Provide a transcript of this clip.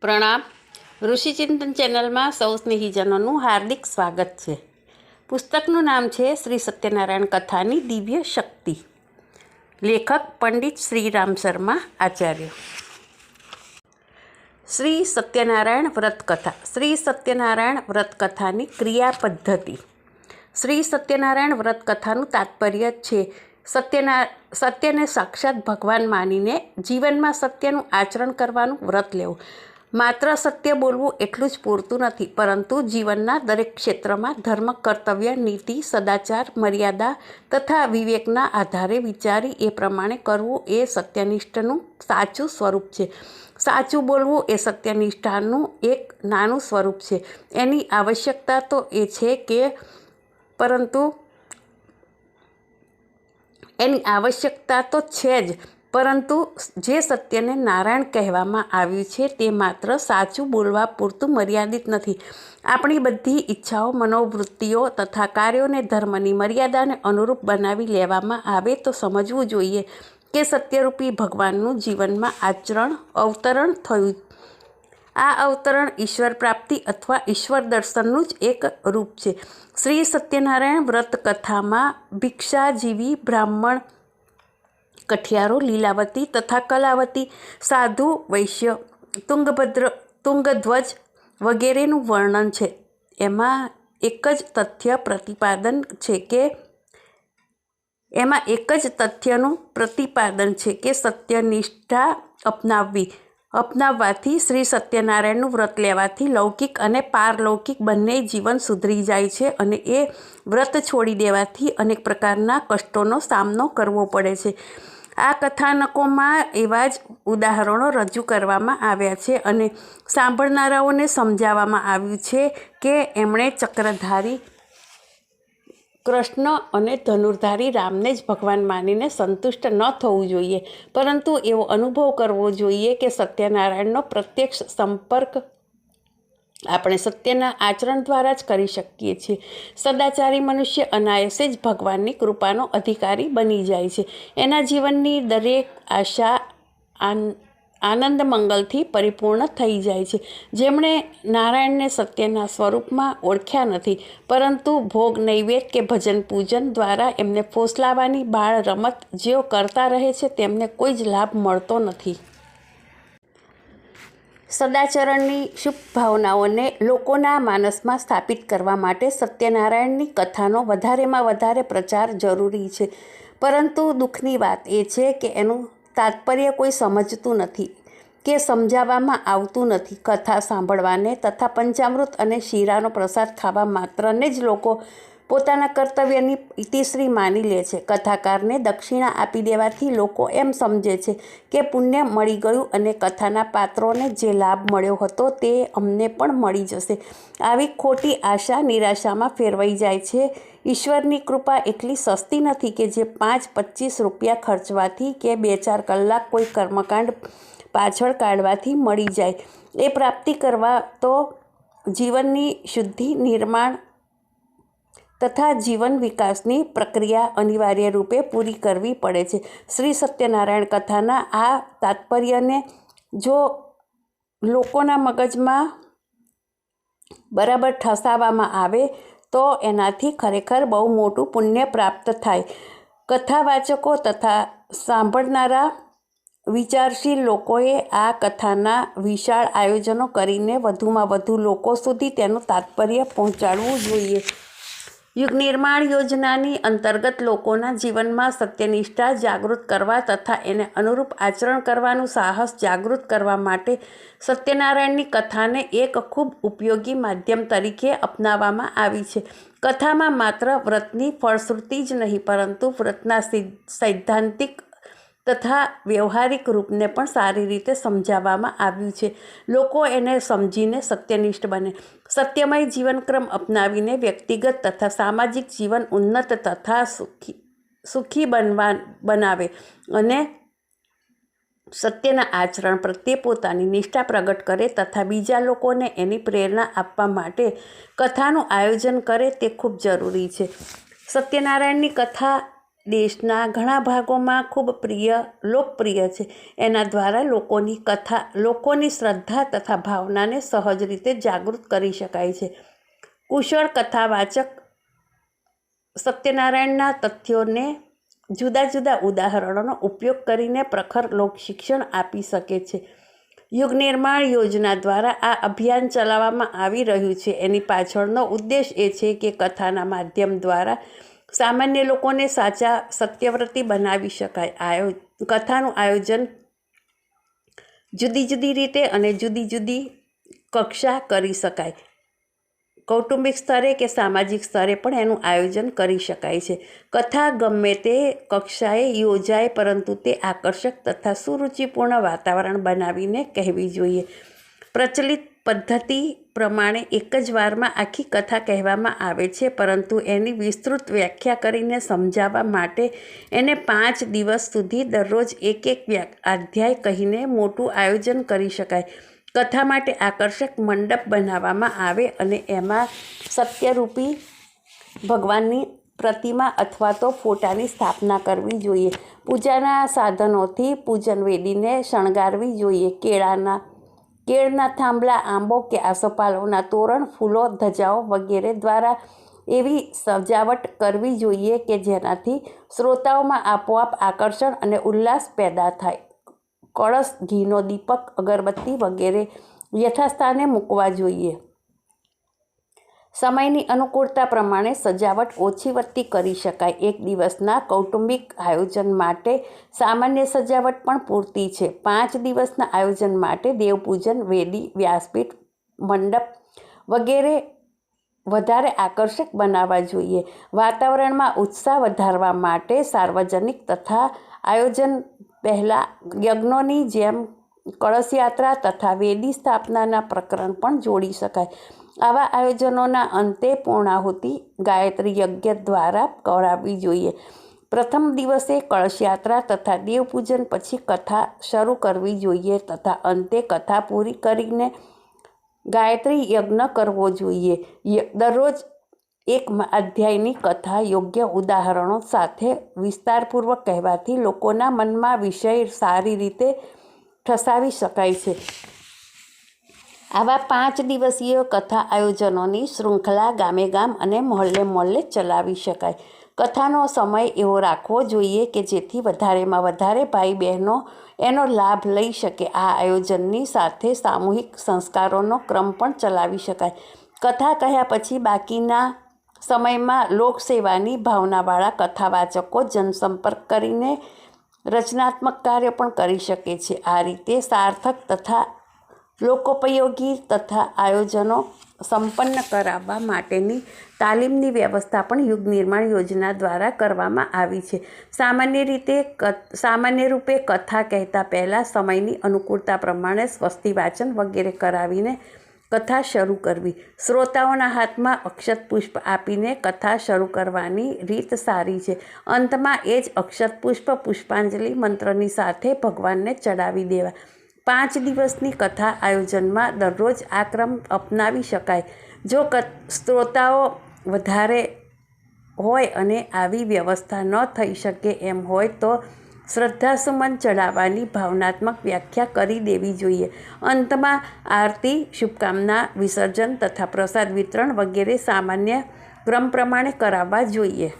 પ્રણામ. ઋષિચિંતન ચેનલમાં સૌ સ્નેહીજનોનું હાર્દિક સ્વાગત છે. પુસ્તકનું નામ છે શ્રી સત્યનારાયણ કથાની દિવ્ય શક્તિ. લેખક પંડિત શ્રી રામ શર્મા આચાર્ય. શ્રી સત્યનારાયણ વ્રત કથા. શ્રી સત્યનારાયણ વ્રત કથાની ક્રિયા પદ્ધતિ. શ્રી સત્યનારાયણ વ્રત કથાનું તાત્પર્ય છે સત્યના, સત્યને સાક્ષાત ભગવાન માનીને જીવનમાં સત્યનું આચરણ કરવાનું વ્રત લેવું. માત્ર સત્ય બોલવું એટલું જ પૂરતું નથી, પરંતુ જીવનના દરેક ક્ષેત્રમાં ધર્મ, કર્તવ્ય, નીતિ, સદાચાર, મર્યાદા તથા વિવેકના આધારે વિચારી એ પ્રમાણે કરવું એ સત્યનિષ્ઠનું સાચું સ્વરૂપ છે. સાચું બોલવું એ સત્યનિષ્ઠાનું એક નાનું સ્વરૂપ છે. એની આવશ્યકતા તો એ છે કે પરંતુ એની આવશ્યકતા તો છે જ પરંતુ જે સત્યને નારાયણ કહેવામાં આવ્યું છે તે માત્ર સાચું બોલવા પૂરતું મર્યાદિત નથી. આપણી બધી ઈચ્છાઓ, મનોવૃત્તિઓ તથા કાર્યોને ધર્મની મર્યાદાને અનુરૂપ બનાવી લેવામાં આવે તો સમજવું જોઈએ કે સત્યરૂપી ભગવાનનું જીવનમાં આચરણ, અવતરણ થયું. આ અવતરણ ઈશ્વર પ્રાપ્તિ અથવા ઈશ્વર દર્શનનું જ એક રૂપ છે. શ્રી સત્યનારાયણ વ્રત કથામાં ભિક્ષાજીવી બ્રાહ્મણ કઠિયારો, લીલાવતી તથા કલાવતી, સાધુ, વૈશ્ય, તુંગભદ્ર, તુંગધ્વજ વગેરેનું વર્ણન છે. એમાં એક જ તથ્ય પ્રતિપાદન છે કે એમાં એક જ તથ્યનું પ્રતિપાદન છે કે સત્યનિષ્ઠા અપનાવવી. અપનાવવાથી શ્રી સત્યનારાયણનું વ્રત લેવાથી લૌકિક અને પારલૌકિક બંને જીવન સુધરી જાય છે અને એ વ્રત છોડી દેવાથી અનેક પ્રકારના કષ્ટોનો સામનો કરવો પડે છે. આ કથાનકોમાં એવા જ ઉદાહરણો રજૂ કરવામાં આવ્યા છે અને સાંભળનારાઓને સમજાવવામાં આવ્યું છે કે એમણે ચક્રધારી કૃષ્ણ અને ધનુર્ધારી રામને જ ભગવાન માનીને સંતુષ્ટ ન થવું જોઈએ. પરંતુ એવો અનુભવ કરવો જોઈએ કે સત્યનારાયણનો પ્રત્યક્ષ સંપર્ક આપણે સત્યના આચરણ દ્વારા જ કરી શકીએ છીએ. સદાચારી મનુષ્ય અનાયસે જ ભગવાનની કૃપાનો અધિકારી બની જાય છે. એના જીવનની દરેક આશા આનંદ મંગલથી પરિપૂર્ણ થઈ જાય છે. જેમણે નારાયણને સત્યના સ્વરૂપમાં ઓળખ્યા નથી, પરંતુ ભોગ નૈવેદ્ય કે ભજન પૂજન દ્વારા એમને ફોસલાવાની બાળ રમત જેઓ કરતા રહે છે, તેમને કોઈ જ લાભ મળતો નથી. સદાચરણની શુભ ભાવનાઓને લોકોના માનસમાં સ્થાપિત કરવા માટે સત્યનારાયણની કથાનો વધારેમાં વધારે પ્રચાર જરૂરી છે. પરંતુ દુઃખની વાત એ છે કે એનું તાત્પર્ય કોઈ સમજતું નથી કે સમજાવવામાં આવતું નથી. કથા સાંભળવાને તથા પંચામૃત અને શીરાનો પ્રસાદ ખાવા માત્રને જ લોકો પોતાના કર્તવ્યની ઇતિશ્રી માની લે છે. કથાકારને દક્ષિણા આપી દેવાથી લોકો એમ સમજે છે કે પુણ્ય મળી ગયું અને કથાના પાત્રોને જે લાભ મળ્યો હતો તે અમને પણ મળી જશે. આવી ખોટી આશા નિરાશામાં ફેરવાઈ જાય છે. ઈશ્વરની કૃપા એટલી સસ્તી નથી કે જે પાંચ પચીસ રૂપિયા ખર્ચવાથી કે બે ચાર કલાક કોઈ કર્મકાંડ પાછળ કાઢવાથી મળી જાય. એ પ્રાપ્તિ કરવા તો જીવનની શુદ્ધિ, નિર્માણ તથા જીવન વિકાસની પ્રક્રિયા અનિવાર્ય રૂપે પૂરી કરવી પડે છે. શ્રી સત્યનારાયણ કથાના આ તાત્પર્યને જો લોકોના મગજમાં બરાબર ઠસાવવામાં આવે, તો એનાથી ખરેખર બહુ મોટું પુણ્ય પ્રાપ્ત થાય. કથાવાચકો તથા સાંભળનારા વિચારશીલ લોકોએ આ કથાના વિશાળ આયોજનો કરીને વધુમાં વધુ લોકો સુધી તેનું તાત્પર્ય પહોંચાડવું જોઈએ. યુગ નિર્માણ યોજનાની અંતર્ગત લોકોના જીવનમાં સત્યનિષ્ઠા જાગૃત કરવા તથા એને અનુરૂપ આચરણ કરવાનું સાહસ જાગૃત કરવા માટે સત્યનારાયણની કથાને એક ખૂબ ઉપયોગી માધ્યમ તરીકે અપનાવવામાં આવી છે. કથામાં માત્ર વ્રતની ફળશ્રુતિ જ નહીં, પરંતુ વ્રતના સૈદ્ધાંતિક તથા વ્યવહારિક રૂપને પણ સારી રીતે સમજાવવામાં આવ્યું છે. લોકો એને સમજીને સત્યનિષ્ઠ બને. સત્યમય જીવનક્રમ અપનાવીને વ્યક્તિગત તથા સામાજિક જીવન ઉન્નત તથા સુખી સુખી બનવા, બનાવે અને સત્યના આચરણ પ્રત્યે પોતાની નિષ્ઠા પ્રગટ કરે તથા બીજા લોકોને એની પ્રેરણા આપવા માટે કથાનું આયોજન કરે તે ખૂબ જરૂરી છે. સત્યનારાયણની કથા દેશના ઘણા ભાગોમાં ખૂબ પ્રિય, લોકપ્રિય છે. એના દ્વારા લોકોની કથા, લોકોની શ્રદ્ધા તથા ભાવનાને સહજ રીતે જાગૃત કરી શકાય છે. કુશળ કથાવાચક સત્યનારાયણના તથ્યોને જુદા જુદા ઉદાહરણોનો ઉપયોગ કરીને પ્રખર લોકશિક્ષણ આપી શકે છે. યુગ નિર્માણ યોજના દ્વારા આ અભિયાન ચલાવવામાં આવી રહ્યું છે. એની પાછળનો ઉદ્દેશ એ છે કે કથાના માધ્યમ દ્વારા સામાન્ય લોકોને સાચા સત્યવ્રતી બનાવી શકાય. આયો, કથાનું આયોજન જુદી જુદી રીતે અને જુદી જુદી કક્ષા કરી શકાય. કૌટુંબિક સ્તરે કે સામાજિક સ્તરે પણ એનું આયોજન કરી શકાય છે. કથા ગમે તે કક્ષાએ યોજાય, પરંતુ તે આકર્ષક તથા સુરુચિપૂર્ણ વાતાવરણ બનાવીને કહેવી જોઈએ. પ્રચલિત પદ્ધતિ પ્રમાણે એક જ વારમાં આખી કથા કહેવામાં આવે છે, પરંતુ એની વિસ્તૃત વ્યાખ્યા કરીને સમજાવવા માટે એને પાંચ દિવસ સુધી દરરોજ એક એક અધ્યાય કહીને મોટું આયોજન કરી શકાય. કથા માટે આકર્ષક મંડપ બનાવવામાં આવે અને એમાં સત્યરૂપી ભગવાનની પ્રતિમા અથવા તો ફોટાની સ્થાપના કરવી જોઈએ. પૂજાના સાધનોથી પૂજન વેદીને શણગારવી જોઈએ. કેળાના કેળના થાંભલા, આંબો કે આસોપાલવના તોરણ, ફૂલો, ધજાઓ વગેરે દ્વારા એવી સજાવટ કરવી જોઈએ કે જેનાથી શ્રોતાઓમાં આપોઆપ આકર્ષણ અને ઉલ્લાસ પેદા થાય. કળશ, ઘીનો દીપક, અગરબત્તી વગેરે યથાસ્થાને મૂકવા જોઈએ. સમયની અનુકૂળતા પ્રમાણે સજાવટ ઓછી વત્તી કરી શકાય. એક દિવસના કૌટુંબિક આયોજન માટે સામાન્ય સજાવટ પણ પૂરતી છે. પાંચ દિવસના આયોજન માટે દેવપૂજન, વેદી, વ્યાસપીઠ, મંડપ વગેરે વધારે આકર્ષક બનાવવા જોઈએ. વાતાવરણમાં ઉત્સાહ વધારવા માટે સાર્વજનિક તથા આયોજન પહેલાં યજ્ઞોની જેમ કળશયાત્રા તથા વેદી સ્થાપનાના પ્રકરણ પણ જોડી શકાય. આવા આયોજનોના અંતે પૂર્ણાહુતિ ગાયત્રી યજ્ઞ દ્વારા કરાવવી જોઈએ. પ્રથમ દિવસે કળશયાત્રા તથા દેવપૂજન પછી કથા શરૂ કરવી જોઈએ તથા અંતે કથા પૂરી કરીને ગાયત્રી યજ્ઞ કરવો જોઈએ. દરરોજ એક અધ્યાયની કથા યોગ્ય ઉદાહરણો સાથે વિસ્તારપૂર્વક કહેવાથી લોકોના મનમાં વિષય સારી રીતે ઠસાવી શકાય છે. આવા પાંચ દિવસીય કથા આયોજનોની શૃંખલા ગામે ગામ અને મહોલ્લે મહોલ્લે ચલાવી શકાય. કથાનો સમય એવો રાખવો જોઈએ કે જેથી વધારેમાં વધારે ભાઈ બહેનો એનો લાભ લઈ શકે. આ આયોજનની સાથે સામૂહિક સંસ્કારોનો ક્રમ પણ ચલાવી શકાય. કથા કહ્યા પછી બાકીના સમયમાં લોકસેવાની ભાવનાવાળા કથાવાચકો જનસંપર્ક કરીને રચનાત્મક કાર્ય પણ કરી શકે છે. આ રીતે સાર્થક તથા લોકોપયોગી તથા આયોજનો સંપન્ન કરાવવા માટેની તાલીમની વ્યવસ્થા પણ યુગ નિર્માણ યોજના દ્વારા કરવામાં આવી છે. સામાન્ય રીતે સામાન્ય રૂપે કથા કહેતા પહેલાં સમયની અનુકૂળતા પ્રમાણે સ્વસ્તિ વાચન વગેરે કરાવીને કથા શરૂ કરવી. શ્રોતાઓના હાથમાં અક્ષત પુષ્પ આપીને કથા શરૂ કરવાની રીત સારી છે. અંતમાં એ જ અક્ષત પુષ્પ પુષ્પાંજલિ મંત્રની સાથે ભગવાનને ચડાવી દેવા. પાંચ દિવસની કથા આયોજનમાં દરરોજ આ ક્રમ અપનાવી શકાય. જો શ્રોતાઓ વધારે હોય અને આવી વ્યવસ્થા ન થઈ શકે એમ હોય તો શ્રદ્ધાસુમન ચઢાવવાની ભાવનાત્મક વ્યાખ્યા કરી દેવી જોઈએ. અંતમાં આરતી, શુભકામના, વિસર્જન તથા પ્રસાદ વિતરણ વગેરે સામાન્ય ક્રમ પ્રમાણે કરાવવા જોઈએ.